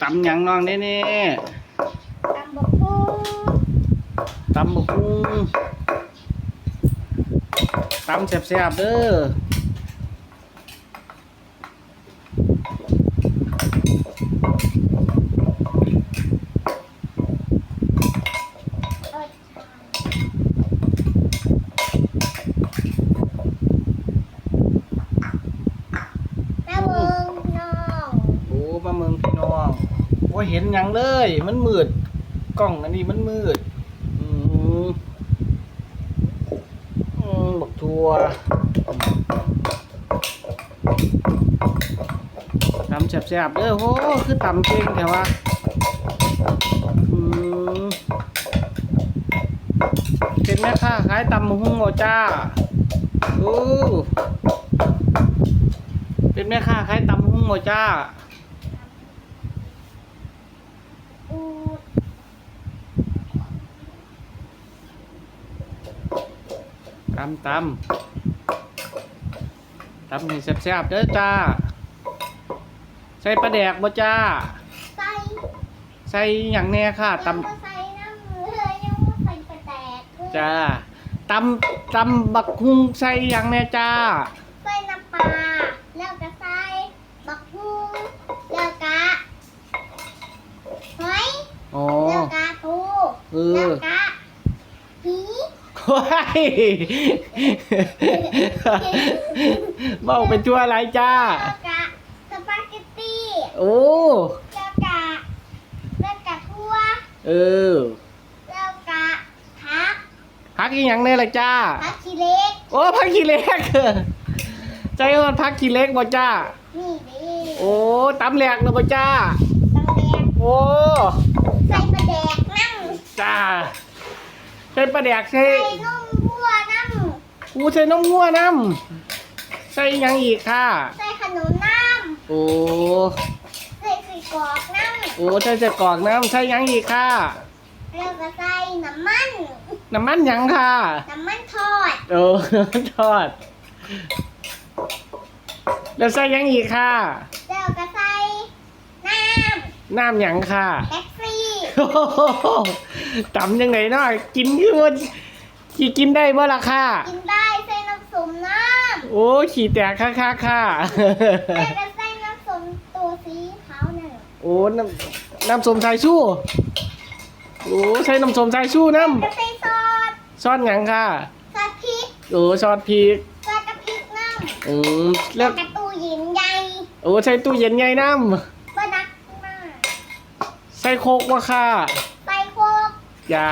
ตำหยังน้องนี่นี่ตำบกหุ่งตำบกหุ่งตำแซ่บๆเด้อ เอ้ยแม่เบิงน้อง โอ้มาเมืองพี่น้อง โอ้ยเห็นหยังเลย มันมืดกล้องอันนี้มันมืด อืมอืมบักทัวตำแซ่บๆเด้อโหคือตำเก่งแถวะอืมเป็นแม่ค้าขายตำมะฮุ่งบ่จ้าโอ้เป็นแม่ค้าขายตำมะฮุ่งบ่จ้า อูด ตำตำตำให้แซ่บๆเด้อจ้า ใส่ปลาแดกบ่จ้า ใส่ใส่หยังแน่ค่ะตยังบ่ใส่น้ำเลยยังบ่ใส่กระแตกเลยำจ้าตำตำบักฮุงใส่หยังแน่จ้า ใส่น้ำปลาแล้วก็ใส่บักหุ่งแล้วก็หอยโอ้แล้วก็ปูเอแล้วอก็ผีว้า ยเบ้าเป็นตัวอะไรจ้าแล้วก็สปาเกตตี้โอ้ แล้วก็แล้วก็ทั่วเออแล้วก็ผักพักอีหยังแน่ละจ้า ผักขี้เหล็กโอ้พักขี้เล็กใจมันพักขี้เล็กบ่จ้า นี่ดิโอ้ตำแหลกเลยบ่จ้าต้องแดกโอ้ใส่ปลาแดกน้ำจ้าใส่ปลาแดกใส่ใส่นมวัวน้กูใส่น้ำงัวน้ำใส่หยังอีกค่ะำใส่ขนมน้โอ้ำใส่ไส้กรอกน้โอ้ใส่ใส่กรอกน้ำใส่หยังอีกค่ะำแล้วก็ใส่น้ำมัน น้ำมันหยังค่ะ น้ำมันทอดโอ้ทอด แล้วใส่หยังอีกค่ะ แล้วก็ใส่น้น้ำหยังค่ะำแท็กซี่โอ้โห ตำยังไงเนาะกินคือว่าขี่กินได้บ่ล่ะค่ะ กินได้ใส่น้ำส้มน้โอ้ขี่แตกค่ะค่ะค่ะำแล้วก็ใส่น้ำส้มตัวสีขาวนั่นโอ้น้ำน้ำส้มสายชู้โอ้ใช้น้ำส้มสายชู้น้ก็ใส่ซอสำซ่อนหยังค่ะซอสพริกโอ้ซอสพริกซอสกะพริกน้ำอืมแล้แล้ววก็ตู้เย็นใหญ่โอ้ใช้ตู้เย็นไงน้บนักมากำใส่โคกวะค่ะใส่โคกจ้า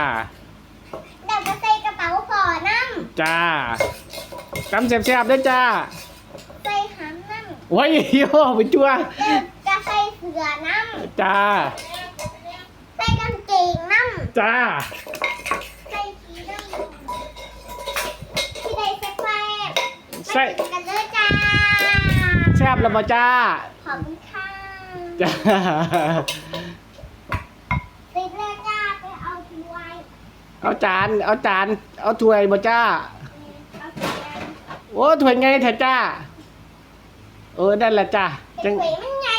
แล้วก็ใส่กระเป๋าพอน้จ้าตำแซ่บๆเด้อจ้าำใส่หางน้ำโอ้ยโย่ไปจัวแล้วก็ใส่เสือน้จ้าำใส่กางเกงน้จ้าำใส่สีน้ำที่ใดแซ่บแซ่บใส่มากินกันเลยจ้าแซ่บแล้วบ่จ้าขอบคุณค่ะ จ้า ติดเลยจ้าไปเอาทีไว้ เอาจาน เอาจาน เอาถ้วยบ่จ้าเอาทีไว้โอ้ถ้วยไงเถอะจ้า เออนั่นแหละจ้าเป็จันงเหวยมันใหญ่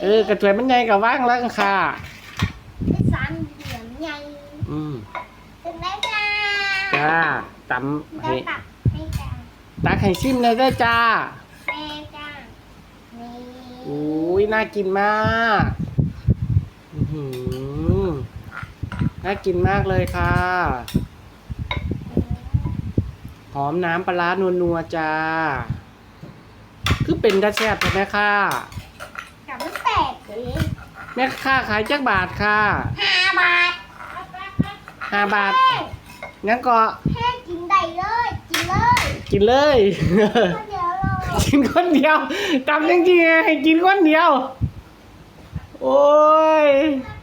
เออกระถ้วยมันใหญ่กับว่างแล้วค่ะ เป็นสามเหลี่ยมใหญ่อืมถึงได้จ้าจ้าตำจะให้ตักให้จ้าตักให้ซิมเลยได้อจ้าแม่จ้านี่อุ้ยน่ากินมาก อื้อหือ น่ากินมากเลยค่ะ หอมน้ำปลาร้านัวๆจ้า คือเป็นกระแซบใช่ไหมค่ะกับมันแตกเลยแม่ค่าขายจักบาทค่ะห้าบาทห้าบาทงั้นก็แค่กินได้เลย กินเลยกินเลยคนเดียวเลยกินคนเดียวตำจริงๆให้กินคนเดียว โอ้ยทำ